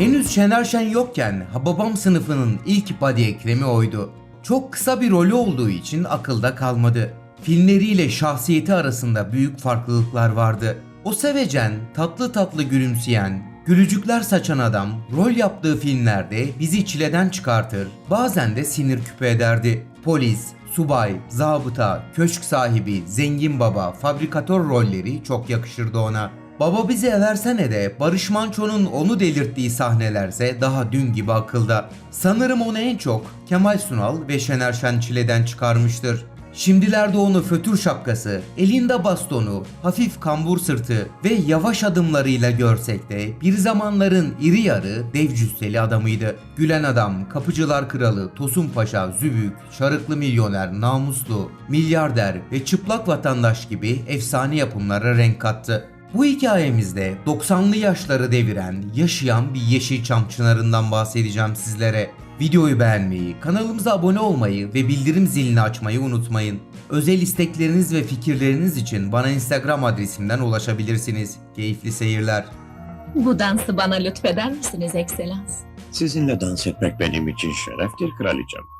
Henüz Şener Şen yokken Hababam sınıfının ilk body ekremi oydu. Çok kısa bir rolü olduğu için akılda kalmadı. Filmleriyle şahsiyeti arasında büyük farklılıklar vardı. O sevecen, tatlı tatlı gülümseyen, gülücükler saçan adam rol yaptığı filmlerde bizi çileden çıkartır, bazen de sinir küpe ederdi. Polis, subay, zabıta, köşk sahibi, zengin baba, fabrikatör rolleri çok yakışırdı ona. Baba bizi eversene de Barış Manço'nun onu delirttiği sahnelerse daha dün gibi akılda. Sanırım onu en çok Kemal Sunal ve Şener Şen çileden çıkarmıştır. Şimdilerde onu fötür şapkası, elinde bastonu, hafif kambur sırtı ve yavaş adımlarıyla görsek de bir zamanların iri yarı dev cüsseli adamıydı. Gülen adam, kapıcılar kralı, Tosun Paşa, Zübük, şarıklı milyoner, namuslu, milyarder ve çıplak vatandaş gibi efsane yapımlara renk kattı. Bu hikayemizde 90'lı yaşları deviren, yaşayan bir Yeşilçam çınarından bahsedeceğim sizlere. Videoyu beğenmeyi, kanalımıza abone olmayı ve bildirim zilini açmayı unutmayın. Özel istekleriniz ve fikirleriniz için bana Instagram adresimden ulaşabilirsiniz. Keyifli seyirler. Bu dansı bana lütfeder misiniz ekselans? Sizinle dans etmek benim için şereftir kraliçem.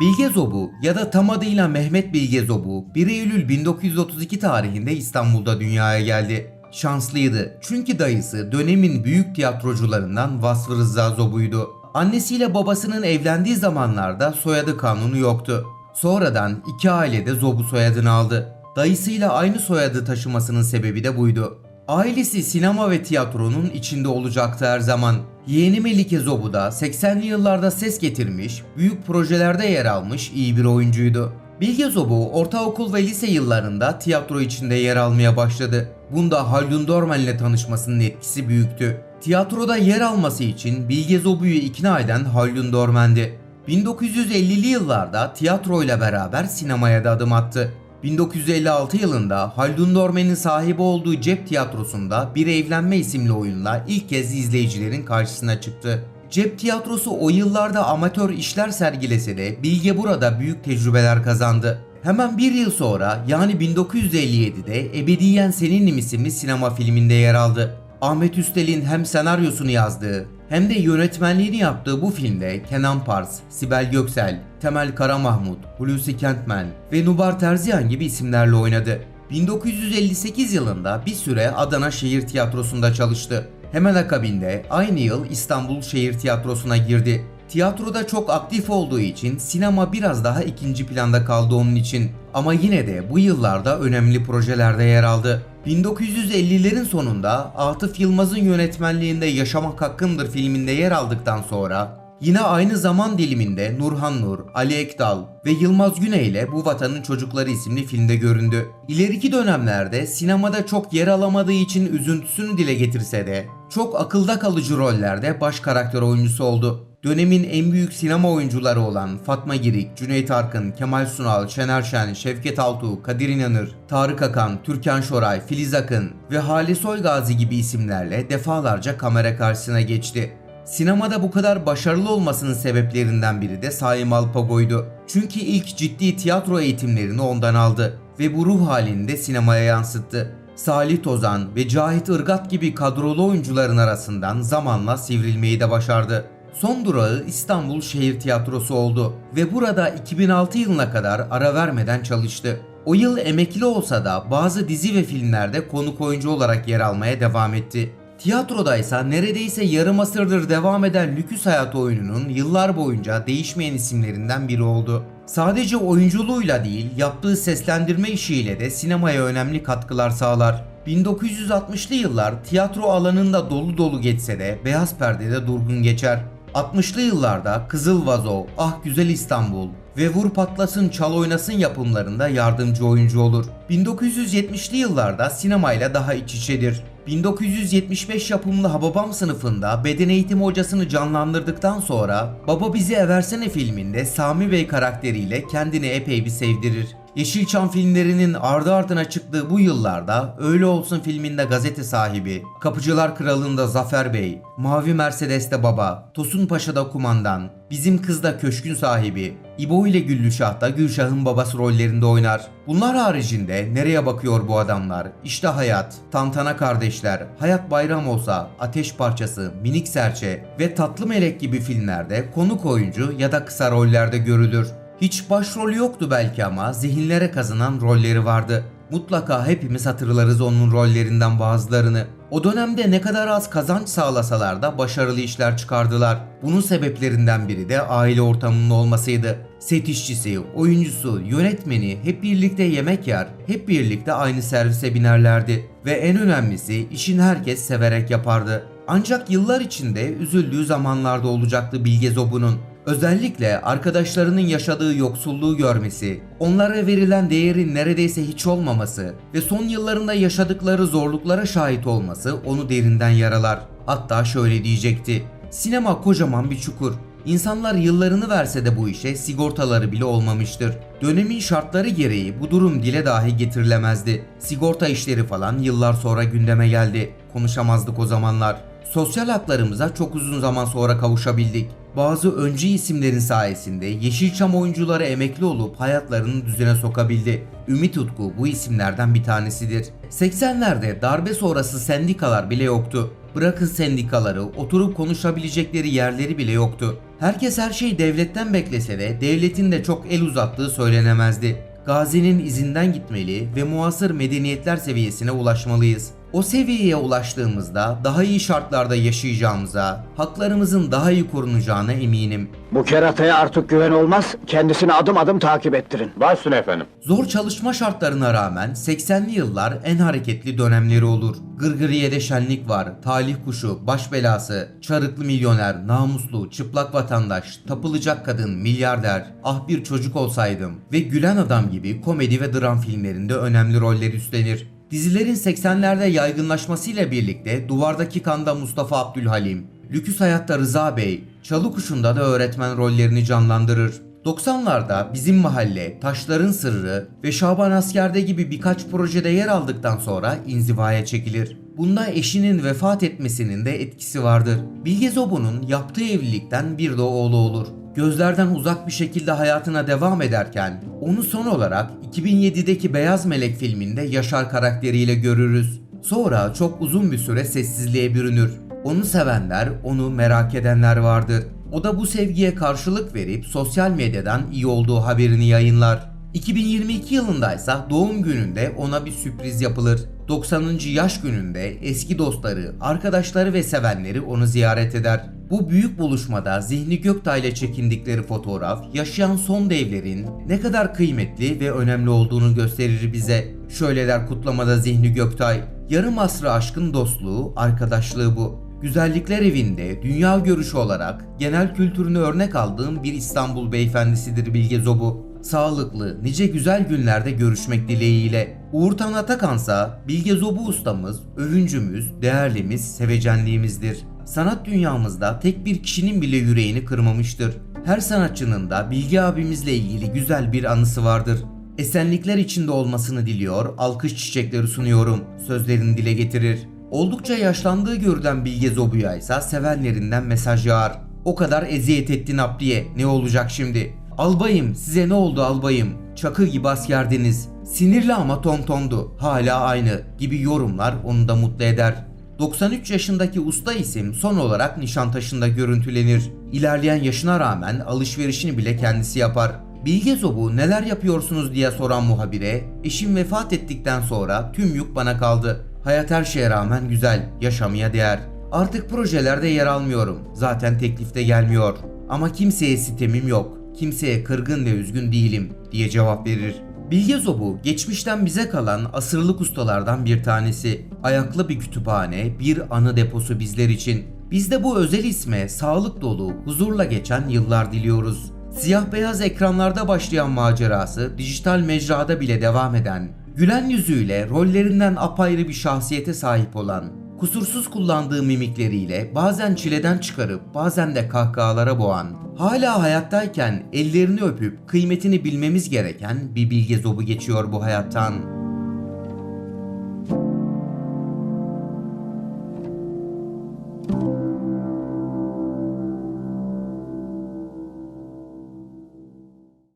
Bilge Zobu ya da tam adıyla Mehmet Bilge Zobu 1 Eylül 1932 tarihinde İstanbul'da dünyaya geldi. Şanslıydı çünkü dayısı dönemin büyük tiyatrocularından Vasfı Rıza Zobu'ydu. Annesiyle babasının evlendiği zamanlarda soyadı kanunu yoktu. Sonradan iki aile de Zobu soyadını aldı. Dayısıyla aynı soyadı taşımasının sebebi de buydu. Ailesi sinema ve tiyatronun içinde olacaktı her zaman. Yeğeni Melike Zobu da 80'li yıllarda ses getirmiş, büyük projelerde yer almış iyi bir oyuncuydu. Bilge Zobu ortaokul ve lise yıllarında tiyatro içinde yer almaya başladı. Bunda Haldun Dorman ile tanışmasının etkisi büyüktü. Tiyatroda yer alması için Bilge Zobu'yu ikna eden Haldun Dorman'di. 1950'li yıllarda tiyatroyla beraber sinemaya da adım attı. 1956 yılında Haldun Dormen'in sahibi olduğu Cep Tiyatrosu'nda Bir Evlenme isimli oyunla ilk kez izleyicilerin karşısına çıktı. Cep tiyatrosu o yıllarda amatör işler sergilese de Bilge burada büyük tecrübeler kazandı. Hemen bir yıl sonra yani 1957'de Ebediyen Seninim isimli sinema filminde yer aldı. Ahmet Üstel'in hem senaryosunu yazdığı hem de yönetmenliğini yaptığı bu filmde Kenan Pars, Sibel Göksel, Temel Karamahmut, Hulusi Kentmen ve Nubar Terziyan gibi isimlerle oynadı. 1958 yılında bir süre Adana Şehir Tiyatrosu'nda çalıştı. Hemen akabinde aynı yıl İstanbul Şehir Tiyatrosu'na girdi. Tiyatroda çok aktif olduğu için sinema biraz daha ikinci planda kaldı onun için. Ama yine de bu yıllarda önemli projelerde yer aldı. 1950'lerin sonunda Atıf Yılmaz'ın yönetmenliğinde Yaşamak Hakkımdır filminde yer aldıktan sonra yine aynı zaman diliminde Nurhan Nur, Ali Ekdal ve Yılmaz Güney ile Bu Vatanın Çocukları isimli filmde göründü. İleriki dönemlerde sinemada çok yer alamadığı için üzüntüsünü dile getirse de çok akılda kalıcı rollerde baş karakter oyuncusu oldu. Dönemin en büyük sinema oyuncuları olan Fatma Girik, Cüneyt Arkın, Kemal Sunal, Şener Şen, Şevket Altuğ, Kadir İnanır, Tarık Akan, Türkan Şoray, Filiz Akın ve Hale Soygazi gibi isimlerle defalarca kamera karşısına geçti. Sinemada bu kadar başarılı olmasının sebeplerinden biri de Saim Alpago'ydu. Çünkü ilk ciddi tiyatro eğitimlerini ondan aldı ve bu ruh halini de sinemaya yansıttı. Salih Tozan ve Cahit Irgat gibi kadrolu oyuncuların arasından zamanla sivrilmeyi de başardı. Son durağı İstanbul Şehir Tiyatrosu oldu ve burada 2006 yılına kadar ara vermeden çalıştı. O yıl emekli olsa da bazı dizi ve filmlerde konuk oyuncu olarak yer almaya devam etti. Tiyatroda ise neredeyse yarım asırdır devam eden Lüküs Hayat oyununun yıllar boyunca değişmeyen isimlerinden biri oldu. Sadece oyunculuğuyla değil, yaptığı seslendirme işiyle de sinemaya önemli katkılar sağlar. 1960'lı yıllar tiyatro alanında dolu dolu geçse de beyaz perdede durgun geçer. 60'lı yıllarda Kızıl Vazo, Ah Güzel İstanbul ve Vur Patlasın Çal Oynasın yapımlarında yardımcı oyuncu olur. 1970'li yıllarda sinemayla daha iç içedir. 1975 yapımlı Hababam sınıfında beden eğitimi hocasını canlandırdıktan sonra Baba Bizi Eversene filminde Sami Bey karakteriyle kendini epey bir sevdirir. Yeşilçam filmlerinin ardı ardına çıktığı bu yıllarda Öyle Olsun filminde gazete sahibi, Kapıcılar Kralı'nda Zafer Bey, Mavi Mercedes'te baba, Tosun Paşa'da kumandan, Bizim Kız'da köşkün sahibi, İbo ile Güllüşah'ta Gülşah'ın babası rollerinde oynar. Bunlar haricinde Nereye Bakıyor Bu Adamlar, İşte Hayat, Tantana Kardeşler, Hayat Bayram Olsa, Ateş Parçası, Minik Serçe ve Tatlı Melek gibi filmlerde konuk oyuncu ya da kısa rollerde görülür. Hiç başrol yoktu belki ama zihinlere kazanan rolleri vardı. Mutlaka hepimiz hatırlarız onun rollerinden bazılarını. O dönemde ne kadar az kazanç sağlasalar da başarılı işler çıkardılar. Bunun sebeplerinden biri de aile ortamının olmasıydı. Set işçisi, oyuncusu, yönetmeni hep birlikte yemek yer, hep birlikte aynı servise binerlerdi. Ve en önemlisi işin herkes severek yapardı. Ancak yıllar içinde üzüldüğü zamanlarda olacaktı Bilge Zobu'nun. Özellikle arkadaşlarının yaşadığı yoksulluğu görmesi, onlara verilen değerin neredeyse hiç olmaması ve son yıllarında yaşadıkları zorluklara şahit olması onu derinden yaralar. Hatta şöyle diyecekti. Sinema kocaman bir çukur. İnsanlar yıllarını verse de bu işe sigortaları bile olmamıştır. Dönemin şartları gereği bu durum dile dahi getirilemezdi. Sigorta işleri falan yıllar sonra gündeme geldi. Konuşamazdık o zamanlar. Sosyal haklarımıza çok uzun zaman sonra kavuşabildik. Bazı öncü isimlerin sayesinde Yeşilçam oyuncuları emekli olup hayatlarını düzene sokabildi. Ümit Utku bu isimlerden bir tanesidir. 80'lerde darbe sonrası sendikalar bile yoktu. Bırakın sendikaları, oturup konuşabilecekleri yerleri bile yoktu. Herkes her şeyi devletten beklese de devletin de çok el uzattığı söylenemezdi. Gazi'nin izinden gitmeli ve muasır medeniyetler seviyesine ulaşmalıyız. O seviyeye ulaştığımızda daha iyi şartlarda yaşayacağımıza, haklarımızın daha iyi korunacağına eminim. Bu kerataya artık güven olmaz, kendisini adım adım takip ettirin. Başsın efendim. Zor çalışma şartlarına rağmen 80'li yıllar en hareketli dönemleri olur. Gırgıriye'de şenlik var, talih kuşu, baş belası, çarıklı milyoner, namuslu, çıplak vatandaş, tapılacak kadın, milyarder, ah bir çocuk olsaydım ve gülen adam gibi komedi ve dram filmlerinde önemli roller üstlenir. Dizilerin 80'lerde yaygınlaşmasıyla birlikte Duvardaki Kanda Mustafa Abdülhalim, Lüküs Hayat'ta Rıza Bey, Çalı Kuşu'nda da öğretmen rollerini canlandırır. 90'larda Bizim Mahalle, Taşların Sırrı ve Şaban Asker'de gibi birkaç projede yer aldıktan sonra inzivaya çekilir. Bunda eşinin vefat etmesinin de etkisi vardır. Bilge Zobu'nun yaptığı evlilikten bir de oğlu olur. Gözlerden uzak bir şekilde hayatına devam ederken onu son olarak 2007'deki Beyaz Melek filminde Yaşar karakteriyle görürüz. Sonra çok uzun bir süre sessizliğe bürünür. Onu sevenler, onu merak edenler vardır. O da bu sevgiye karşılık verip sosyal medyadan iyi olduğu haberini yayınlar. 2022 yılındaysa doğum gününde ona bir sürpriz yapılır. 90. yaş gününde eski dostları, arkadaşları ve sevenleri onu ziyaret eder. Bu büyük buluşmada Zihni Göktay ile çekindikleri fotoğraf yaşayan son devlerin ne kadar kıymetli ve önemli olduğunu gösterir bize. Şöyle der kutlamada Zihni Göktay, yarım asrı aşkın dostluğu, arkadaşlığı bu. Güzellikler evinde dünya görüşü olarak genel kültürünü örnek aldığım bir İstanbul beyefendisidir Bilge Zobu. Sağlıklı, nice güzel günlerde görüşmek dileğiyle. Uğur Tan Atakansa Bilge Zobu ustamız, övüncümüz, değerlimiz, sevecenliğimizdir. Sanat dünyamızda tek bir kişinin bile yüreğini kırmamıştır. Her sanatçının da Bilge abimizle ilgili güzel bir anısı vardır. Esenlikler içinde olmasını diliyor, alkış çiçekleri sunuyorum. Sözlerini dile getirir. Oldukça yaşlandığı görülen Bilge Zobu'ya ise sevenlerinden mesaj yağar. O kadar eziyet ettin Abdi'ye ne olacak şimdi? Albayım size ne oldu albayım? Çakı gibi askerdiniz. Sinirli ama tontondu. Hala aynı gibi yorumlar onu da mutlu eder. 93 yaşındaki usta isim son olarak Nişantaşı'nda görüntülenir. İlerleyen yaşına rağmen alışverişini bile kendisi yapar. Bilge Zobu neler yapıyorsunuz diye soran muhabire, eşim vefat ettikten sonra tüm yük bana kaldı. Hayat her şeye rağmen güzel, yaşamaya değer. Artık projelerde yer almıyorum. Zaten teklifte gelmiyor. Ama kimseye sitemim yok. Kimseye kırgın ve üzgün değilim diye cevap verir. Bilge Zobu geçmişten bize kalan asırlık ustalardan bir tanesi. Ayaklı bir kütüphane, bir anı deposu bizler için. Biz de bu özel isme sağlık dolu, huzurla geçen yıllar diliyoruz. Siyah beyaz ekranlarda başlayan macerası dijital mecrada bile devam eden, gülen yüzüyle rollerinden apayrı bir şahsiyete sahip olan, kusursuz kullandığı mimikleriyle bazen çileden çıkarıp bazen de kahkahalara boğan, hala hayattayken ellerini öpüp kıymetini bilmemiz gereken bir bilge zobu geçiyor bu hayattan.